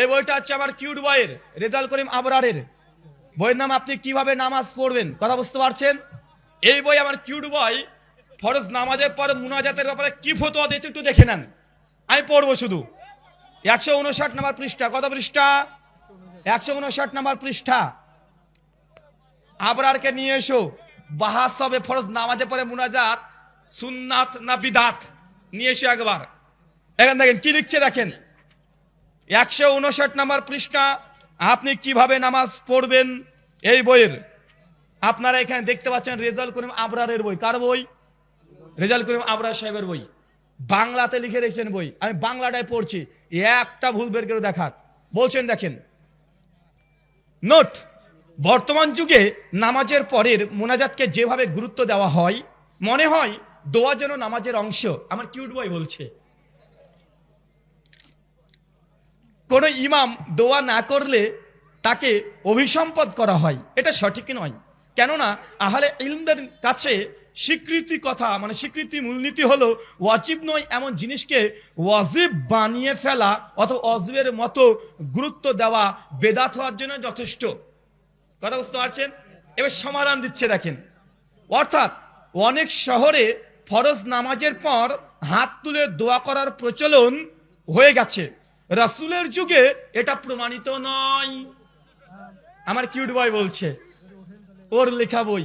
এই বইটা হচ্ছে আমার কিউট বয়ের রেজাল করিম আবরারের। বইয়ের নাম আপনি কীভাবে নামাজ পড়বেন? কথা বুঝতে পারছেন? এই বই আমার কিউট বই, ফরজ নামাজের পর মুনাজাতের ব্যাপারে কি ফতোয়া দিয়েছে একটু দেখে নেন। আমি পড়ব শুধু। একশো উনষাট নাম্বার পৃষ্ঠা, কত পৃষ্ঠা? একশো উনষাট নাম্বার পৃষ্ঠা। আবরারকে নিয়ে এসো। বাহাস হবে ফরজ নামাজে পরে মুনাজাত, সুন্নাত না বিদাত? নিয়ে এসো একবার। এখান দেখেন, কি লিখছে দেখেন? একশো উনষাট নাম্বার পৃষ্ঠা। আপনি কীভাবে নামাজ পড়বেন? এই বইয়ের। আপনারা এখানে দেখতে পাচ্ছেন রেজাল করিম আবরারের বই। কার বই? রেজাল করিম আবরার সাহেবের বই। বাংলাতে লিখে রেখেছেন বই। আমি বাংলাটায় পড়ছি। একটা ভুল বের করে দেখার বলছেন, দেখেন। নোট, বর্তমান যুগে নামাজের পরের মোনাজাতকে যেভাবে গুরুত্ব দেওয়া হয়, মনে হয় দোয়া যেন নামাজের অংশ। আমার কিউট বই বলছে। কোন ইমাম দোয়া না করলে তাকে অভিসম্পদ করা হয়। এটা সঠিক নয়। কেননা, আহলে ইলমদের কাছে স্বীকৃতি কথা মানে স্বীকৃতি মূলনীতি হলো ওয়াজিব নয় এমন জিনিসকে ওয়াজিব বানিয়ে ফেলা অথবা অজবের মতো গুরুত্ব দেওয়া বেদাত হওয়ার জন্য যথেষ্ট। কথা বুঝতে পারছেন? এবার সমাধান দিচ্ছে, দেখেন। অর্থাৎ অনেক শহরে ফরজ নামাজের পর হাত তুলে দোয়া করার প্রচলন হয়ে গেছে। রাসূলের যুগে এটা প্রমাণিত নয়। আমার কিউট বয় বলছে, ওর লেখা বই,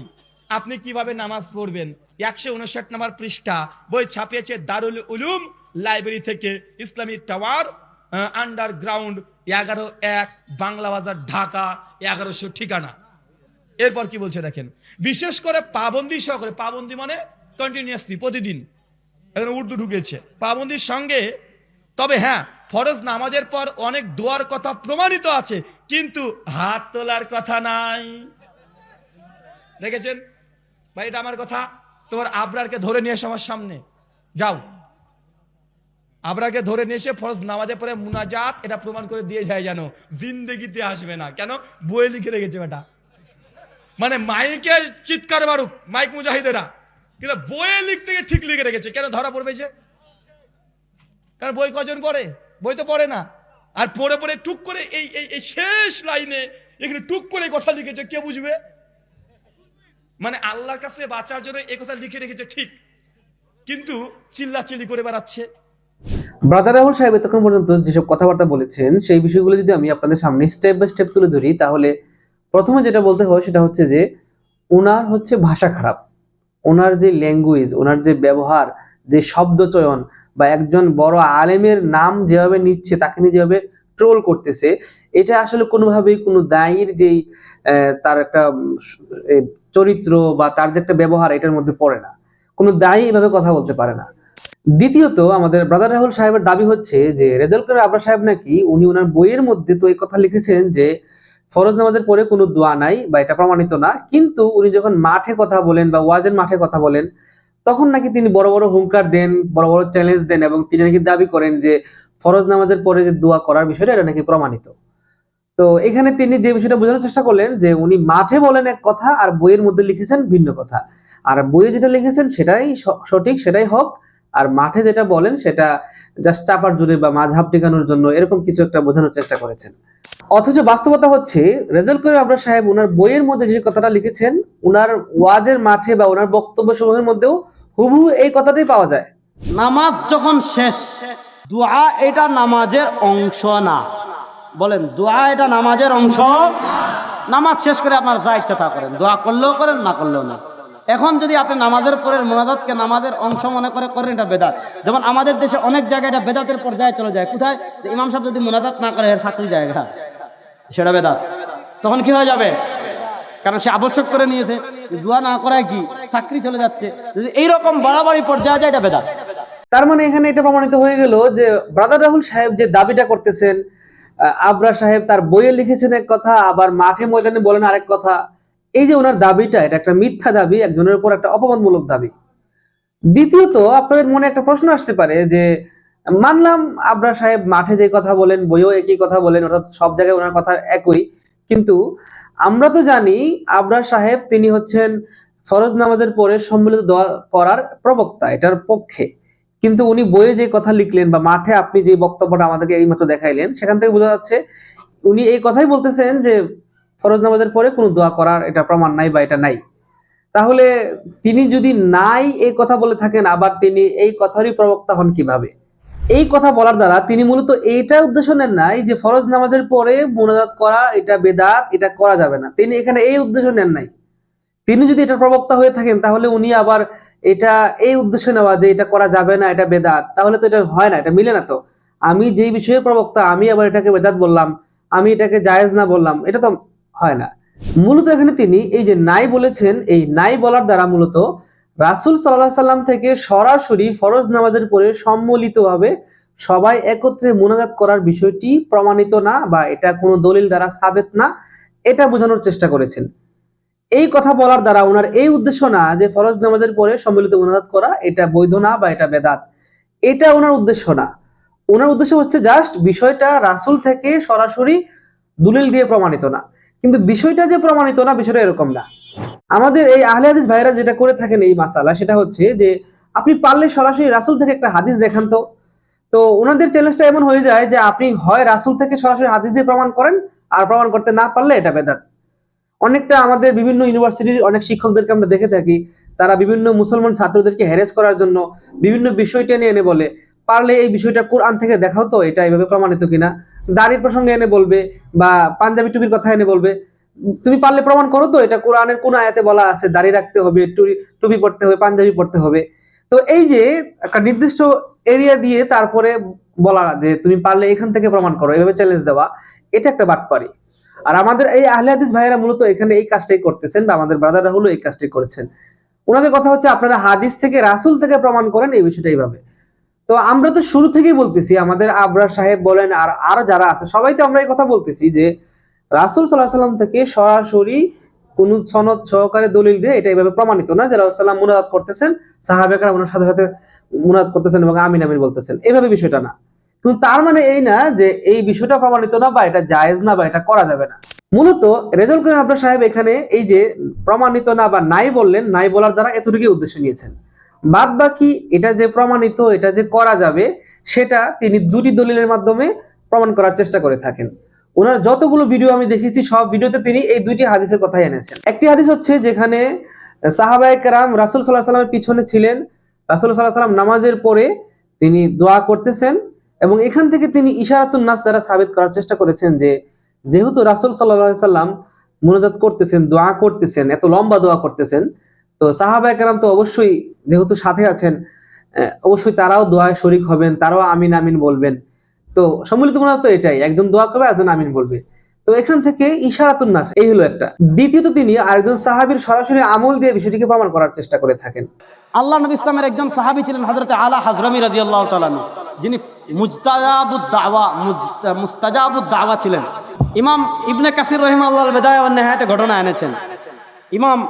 আপনি কীভাবে নামাজ পড়বেন? একশো উনষাট নম্বর পৃষ্ঠা, বই ছাপিয়েছে দারুল উলুম লাইব্রেরি থেকে ইসলামী টাওয়ার আন্ডারগ্রাউন্ড এগারো এক বাংলা বাজার ঢাকা এগারোশো ঠিকানা। এরপর কি বলছে দেখেন, বিশেষ করে পাবন্দি সহকারে, পাবন্দি মানে কন্টিনিউয়াসলি প্রতিদিন। এখানে উর্দু ঢুকেছে। পাবন্দির সঙ্গে, তবে হ্যাঁ ফরজ নামাজের পর অনেক দোয়ার কথা প্রমাণিত আছে, কিন্তু হাত তোলার কথা নাই। দেখেছেন? ভাই, এটা আমার কথা। তোমার আবরারকে ধরে নিয়ে এসো আমার সামনে। যাও। আবরাকে ধরে নিয়ে এসে ফরজ নামাজে পরে মুনাজাত, এটা প্রমাণ করে দিয়ে যায় যেন জিন্দেগিতে আসবে না। কেন? বইয়ে লিখে রেখেছে বেটা। মানে মাইকে চিৎকার মারুক, মাইক মুজাহিদেরা। কিন্তু বইয়ে লিখতে গিয়ে ঠিক লিখে রেখেছে। কেন ধরা পড়বে যে? কারণ বই কজন পড়ে? বই তো পড়ে না। আর পড়ে পড়ে টুক করে এই এই শেষ লাইনে এখানে টুক করে কথা লিখেছে, কে বুঝবে? মানে আল্লাহর কাছে বাঁচার জন্য এই কথা লিখে রেখেছে, ঠিক। কিন্তু চিল্লাচিল্লি করে বেড়াচ্ছে। ব্রাদার রাহুল সাহেব এতক্ষণ পর্যন্ত যেসব কথাবার্তা বলেছেন, সেই বিষয়গুলো যদি আমি আপনাদের সামনে স্টেপ বাই স্টেপ তুলে ধরি, তাহলে প্রথমে যেটা বলতে হয় সেটা হচ্ছে যে ওনার হচ্ছে ভাষা খারাপ। ওনার যে ল্যাঙ্গুয়েজ ওনার যে ব্যবহার, যে শব্দ চয়ন বা একজন বড় আলেমের নাম যেভাবে নিচ্ছে, তাকে নিয়ে যেভাবে ট্রোল করতেছে, এটা আসলে কোনোভাবেই কোনো দায়ীর যেই তার একটা চরিত্র বা তার যে একটা ব্যবহার, এটার মধ্যে পড়ে না। কোনো দায়ী এভাবে কথা বলতে পারে না। দ্বিতীয়ত, আমাদের ব্রাদার রাহুল সাহেবের দাবি হচ্ছে যে রেজাল্ট করে আবরা সাহেব নাকি উনি ওনার বইয়ের মধ্যে তো এই কথা লিখেছেন যে, ফরজ নামাজের পরে কোনো দোয়া নাই বা এটা প্রমাণিত না, কিন্তু উনি যখন মাঠে কথা বলেন বা ওয়াজের মাঠে কথা বলেন তখন নাকি তিনি বড় বড় হুঙ্কার দেন, বড় বড় চ্যালেঞ্জ দেন এবং তিনি নাকি দাবি করেন যে ফরজ নামাজের পরে যে দোয়া করার বিষয়টা এটা নাকি প্রমাণিত। তো এখানে তিনি যে বিষয়টা বোঝানোর চেষ্টা করলেন যে উনি মাঠে বলেন এক কথা আর বইয়ের মধ্যে লিখেছেন ভিন্ন কথা। আর বইয়ে যেটা লিখেছেন সেটাই সঠিক, সেটাই হোক। আর মাঠে যেটা বলেন সেটা জাস্ট চাপার জুড়ে বা মাঝহাব টিকানোর জন্য এরকম কিছু একটা বোঝানোর চেষ্টা করেছেন। অথচ বাস্তবতা হচ্ছে রেজাল করিম আমরা সাহেব ওনার বইয়ের মধ্যে যে কথাটা লিখেছেন ওনার ওয়াজের মাঠে বা ওনার বক্তব্য সমূহের মধ্যেও হুবহু এই কথাটাই পাওয়া যায়। নামাজ যখন শেষ, দোয়া এটা নামাজের অংশ না। বলেন, দোয়া এটা নামাজের অংশ? নামাজ শেষ করে আপনার যা ইচ্ছা তা করেন। দোয়া করলেও করেন, না করলেও না। এখন যদি আপনি নামাজের পরে মোনাজাতকে নামাজের অংশ মনে করে করেন, এটা বেদাত। যেমন আমাদের দেশে অনেক জায়গায় এটা বেদাতের পর্যায়ে চলে যায়। কোথায়? ইমাম সাহেব যদি মোনাজাত না করে চাকরি জায়গা সেটা বেদাত। তখন কি হয়ে যাবে? কারণ সে আবশ্যক করে নিয়েছে। দোয়া না করায় কি? চাকরি চলে যাচ্ছে। যদি এইরকম বাড়াবাড়ি পর্যায়ে যায়, এটা বেদাত। তার মানে এখানে এটা প্রমাণিত হয়ে গেল যে ব্রাদার রাহুল সাহেব যে দাবিটা করতেছেন আবরা সাহেব তার বইয়ে লিখেছেন এক কথা, আবার মাঠে ময়দানে বলেন আরেক কথা। এই যে ওনার দাবিটা, এটা একটা মিথ্যা দাবি, একজনের উপর একটা অপমানমূলক দাবি। দ্বিতীয়ত, আপনাদের মনে একটা প্রশ্ন আসতে পারে যে, মানলাম আবরা সাহেব মাঠে যে কথা বলেন বইও একই কথা বলেন, অর্থাৎ সব জায়গায় ওনার কথা একই, কিন্তু আমরা তো জানি আবরা সাহেব তিনি হচ্ছেন ফরজ নামাজের পরে সম্মিলিত দোয়া করার প্রবক্তা, এটার পক্ষে। কিন্তু উনি বইয়ে যে কথা লিখলেন বা মাঠে আপনি যে বক্তব্যটা আমাদেরকে এইমাত্র দেখাইলেন, সেখান থেকে বোঝা যাচ্ছে উনি এই কথাই বলতেছেন যে ফরজ নামাজের পরে কোনো দোয়া করার এটা প্রমাণ নাই বা এটা নাই। তাহলে তিনি যদি নাই এই কথা বলে থাকেন, আবার তিনি এই কথারই প্রবক্তা হন কীভাবে? এই কথা বলার দ্বারা তিনি মূলত এইটা উদ্দেশ্য নেন নাই যে ফরজ নামাজের পরে মোনাজাত করা, এটা বেদাত, এটা করা যাবে না। তিনি এখানে এই উদ্দেশ্য নেন নাই। তিনি যদি এটা প্রবক্তা হয়ে থাকেন, তাহলে উনি আবার এটা এই উদ্দেশ্য নেওয়া যে এটা করা যাবে না, এটা বেদাত, তাহলে তো এটা হয় না, এটা মিলে না তো। আমি যেই বিষয়ে প্রবক্তা, আমি আবার এটাকে বেদাত বললাম, আমি এটাকে জায়েজ না বললাম, এটা তো হয় না। মূলত এখানে তিনি এই যে নাই বলেছেন, এই নাই বলার দ্বারা মূলত রাসুল সাল্লাহ সাল্লাম থেকে সরাসরি ফরজ নামাজের পরে সম্মিলিতভাবে সবাই একত্রে মোনাজাত করার বিষয়টি প্রমাণিত না বা এটা কোনো দলিল দ্বারা সাবেত না, এটা বোঝানোর চেষ্টা করেছেন। এই কথা বলার দ্বারা ওনার এই উদ্দেশ্য না যে ফরজ নামাজের পরে সম্মিলিত মোনাজাত করা, এটা বৈধ না বা এটা বেদাত। এটা ওনার উদ্দেশ্য না। ওনার উদ্দেশ্য হচ্ছে জাস্ট বিষয়টা রাসুল থেকে সরাসরি দলিল দিয়ে প্রমাণিত না। কিন্তু বিষয়টা যে প্রমাণিত না, বিষয়টা এরকম না। আমাদের এই আহলে হাদিস ভাইরা যেটা করে থাকেন এই মাসালা, সেটা হচ্ছে যে আপনি পারলে সরাসরি রাসুল থেকে একটা হাদিস দেখান তো। তো ওনাদের চ্যালেঞ্জটা এমন হয়ে যায় যে আপনি হয় রাসুল থেকে সরাসরি হাদিস দিয়ে প্রমাণ করেন, আর প্রমাণ করতে না পারলে এটা বেদাত। অনেকটা আমাদের বিভিন্ন ইউনিভার্সিটির অনেক শিক্ষকদেরকে আমরা দেখে থাকি, তারা বিভিন্ন মুসলমান ছাত্রদেরকে হ্যারেস করার জন্য বিভিন্ন বিষয় টেনে এনে বলে, পারলে এই বিষয়টা কোরআন থেকে দেখাও তো, এটা এইভাবে প্রমাণিত কিনা? দাড়ির প্রসঙ্গে এনে বলবে বা পাঞ্জাবি টুপির কথা এনে বলবে। তুমি পারলে প্রমাণ করো তো, এটা কোরআনের কোন আয়াতে বলা আছে, দাড়ি রাখতে হবে টুপি পড়তে হবে, পাঞ্জাবি পড়তে হবে। তো এই যে একটা নির্দিষ্ট এরিয়া দিয়ে তারপরে বলা যে তুমি পারলে এখান থেকে প্রমাণ করো, এভাবে চ্যালেঞ্জ দেওয়া, এটা একটা বাটপারি। আর আমাদের এই আহলে ভাইয়েরা মূলত এখানে এই কাজটাই করতেছেন, বা আমাদের ব্রাদাররা হলো এই কাজটাই করেছেন। ওনাদের কথা হচ্ছে, আপনারা হাদিস থেকে রাসুল থেকে প্রমাণ করেন এই বিষয়টা এইভাবে। তো আমরা তো শুরু থেকেই বলতেছি, আমাদের আবরার সাহেব বলেন আর আরও যারা আছে, সবাই তো আমরা এই কথা বলতেছি যে রাসুল সাল্লাহ সাল্লাম থেকে সরাসরি কোন সনদ সহকারে দলিল দিয়ে এটা এইভাবে প্রমাণিত না যে রাসুল সাল্লাম মুনাজাত করতেছেন সাহাবেকরা ওনার সাথে সাথে মুনাজাত করতেছেন এবং আমিন আমিন বলতেছেন। এইভাবে বিষয়টা না। কিন্তু তার মানে এই না যে এই বিষয়টা প্রমাণিত না বা এটা জায়েজ না বা এটা করা যাবে না। মূলত রেজল করিম আবরার সাহেব এখানে এই যে প্রমাণিত না বা নাই বললেন, নাই বলার দ্বারা এতটুকুই উদ্দেশ্য নিয়েছেন। বাদ বাকি এটা যে প্রমাণিত, এটা যে করা যাবে, সেটা তিনি দুটি দলিলের মাধ্যমে প্রমাণ করার চেষ্টা করে থাকেন। ওনার যতগুলো ভিডিও আমি দেখেছি, সব ভিডিওতে তিনি এই দুইটি হাদিসের কথাই এনেছেন। একটি হাদিস হচ্ছে যেখানে সাহাবায়ে কেরাম রাসুল সাল্লাহ সাল্লামের পিছনে ছিলেন। রাসুল সাল্লাহ সাল্লাম নামাজের পরে তিনি দোয়া করতেছেন এবং এখান থেকে তিনি ইশারাতুন নাস দ্বারা সাবিত করার চেষ্টা করেছেন যে, যেহেতু রাসুল সাল্লাহ সাল্লাম মোনাজাত করতেছেন, দোয়া করতেছেন, এত লম্বা দোয়া করতেছেন তো সাহাবায়ে কেরাম তো অবশ্যই যেহেতু সাথে আছেন অবশ্যই তারাও দোয়ায় শরিক হবেন, তারাও আমিন আমিন বলবেন। তো সম্মিলিত মনে তো এটাই, একজন দোয়া করবে একজন আমিন বলবে। তো এখান থেকে ইশারাতুন নাস, এই হলো একটা। দ্বিতীয়ত তিনি আরেকজন সাহাবীর সরাসরি আমল দিয়ে বিষয়টিকে প্রমাণ করার চেষ্টা করে থাকেন। আল্লাহ নবী ইসলামের একজন সাহাবী ছিলেন হজরত আলা হাজরামি রাজি আল্লাহ তালানু যিনি মুজতাজাবুদ দাওয়া মুজতা- দাওয়া ছিলেন। ইমাম ইবনে কাসির রহিম আল্লাহ বেদায় নেহায়তে ঘটনা এনেছেন। ইমাম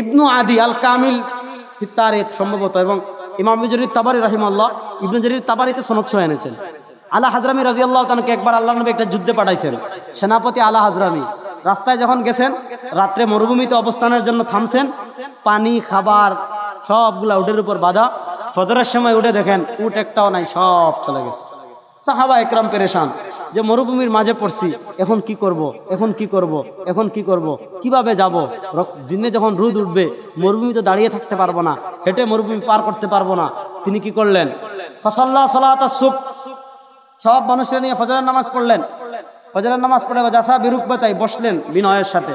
ইবনু আদি আল কামিল ফিতারিক সম্ভবত এবং ইমাম জরির তাবারি রহিম আল্লাহ ইবনু জরির তাবারিতে সনদ সহ এনেছেন। আলা হাজরামি রাজি আল্লাহ তানকে একবার আল্লাহ নবী একটা যুদ্ধে পাঠাইছেন। সেনাপতি আলা হাজরামি রাস্তায় যখন গেছেন, রাত্রে মরুভূমিতে অবস্থানের জন্য থামছেন, পানি, খাবার সবগুলা উটের উপর বাধা, ফজরের সময় উঠে দেখেন উট একটাও নাই, সব চলে গেছে। সাহাবা একরাম পেরেশান। যে মরুভূমির মাঝে পড়ছি, এখন কি করব, এখন কি করব, এখন কি করব, কীভাবে যাব? দিনে যখন রোদ উঠবে, মরুভূমি তো দাঁড়িয়ে থাকতে পারব না, হেঁটে মরুভূমি পার করতে পারব না। তিনি কি করলেন? ফসল্লা সালাত সব মানুষের নিয়ে ফজরের নামাজ পড়লেন। ফজরের নামাজ পড়ে যাসা জাসা বিরুকবাতাই বসলেন বিনয়ের সাথে।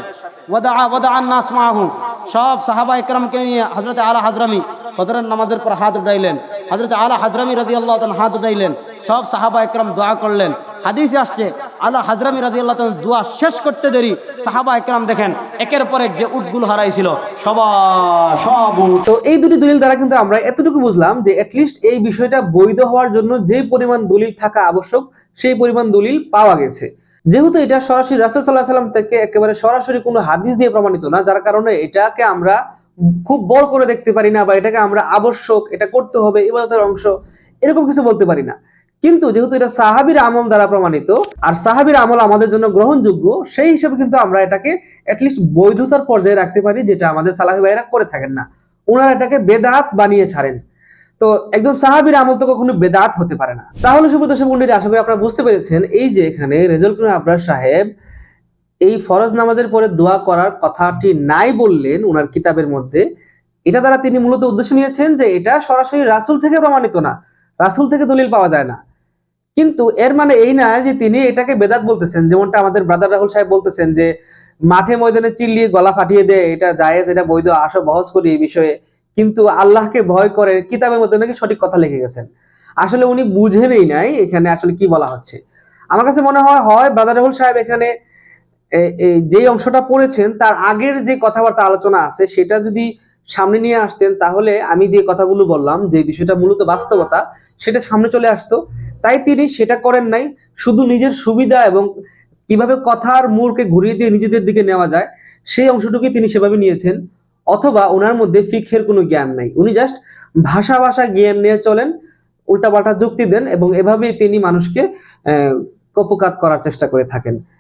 ওয়াদা ওয়াদা আন্নাস মাহু সব সাহাবা একরামকে নিয়ে হজরত আলা হাজরামি ফজরের নামাজের পর হাত উঠাইলেন। হজরত আলা হাজরামি রাজি আল্লাহ হাত উঠাইলেন। সব সাহাবা একরাম দোয়া করলেন। হাদিসে আসছে আলা হাজরামি রাজি আল্লাহ দোয়া শেষ করতে দেরি। সাহাবা একরাম দেখেন, একের পর এক যে উটগুলো হারাইছিল সবার সব তো এই দুটি দলিল দ্বারা কিন্তু আমরা এতটুকু বুঝলাম যে অ্যাটলিস্ট এই বিষয়টা বৈধ হওয়ার জন্য যে পরিমাণ দলিল থাকা আবশ্যক, সেই পরিমাণ দলিল পাওয়া গেছে। যেহেতু এটা সরাসরি রাসুল সাল্লাহ সাল্লাম থেকে একেবারে সরাসরি কোনো হাদিস দিয়ে প্রমাণিত না, যার কারণে এটাকে আমরা খুব বড় করে দেখতে পারি না বা এটাকে আমরা আবশ্যক, এটা করতে হবে, ইবাদতের অংশ, এরকম কিছু বলতে পারি না। কিন্তু যেহেতু এটা সাহাবির আমল দ্বারা প্রমাণিত, আর সাহাবির আমল আমাদের জন্য গ্রহণযোগ্য, সেই হিসেবে কিন্তু আমরা এটাকে অ্যাটলিস্ট বৈধতার পর্যায়ে রাখতে পারি, যেটা আমাদের সালাহি ভাইরা করে থাকেন না। ওনারা এটাকে বেদাত বানিয়ে ছাড়েন। তো একজন সাহাবীর আমল তো কখনো বেদাত হতে পারে না। তাহলে সুব্রত মন্ডির আশা করি আপনারা বুঝতে পেরেছেন, এই যে এখানে রেজল কুমার আবরার সাহেব এই ফরজ নামাজের পরে দোয়া করার কথাটি নাই বললেন ওনার কিতাবের মধ্যে, এটা দ্বারা তিনি মূলত উদ্দেশ্য নিয়েছেন যে এটা সরাসরি রাসূল থেকে প্রমাণিত না। রাসূল থেকে দলিল পাওয়া যায় না। কিন্তু এর মানে এই না যে তিনি এটাকে বেদাত বলতেছেন, যেমনটা আমাদের ব্রাদার রাহুল সাহেব বলতেছেন যে, মাঠে ময়দানে চিল্লিয়ে গলা ফাটিয়ে দেয় এটা জায়েজ, এটা বৈধ, আসো, বহস করি এই বিষয়ে। কিন্তু আল্লাহকে ভয় করে কিতাবের মধ্যে নাকি সঠিক কথা লিখে গেছেন। আসলে উনি বুঝেনই নাই এখানে আসলে কি বলা হচ্ছে। আমার কাছে মনে হয় হয় ব্রাদার রাহুল সাহেব এখানে এ- এই যে অংশটা পড়েছেন, তার আগের যে কথাবার্তা আলোচনা আছে, সেটা যদি সামনে নিয়ে আসতেন, তাহলে আমি যে কথাগুলো বললাম, যে বিষয়টা মূলত বাস্তবতা, সেটা সামনে চলে আসতো। তাই তিনি সেটা করেন নাই, শুধু নিজের সুবিধা এবং কীভাবে কথার মোড়কে ঘুরিয়ে দিয়ে নিজেদের দিকে নেওয়া যায়, সেই অংশটুকুই তিনি সেভাবে নিয়েছেন, অথবা ওনার মধ্যে ফিক্ষের কোনো জ্ঞান নাই। উনি জাস্ট ভাষা ভাষা জ্ঞান নিয়ে চলেন, উল্টাপাল্টা যুক্তি দেন এবং এভাবেই তিনি মানুষকে কপকাত করার চেষ্টা করে থাকেন।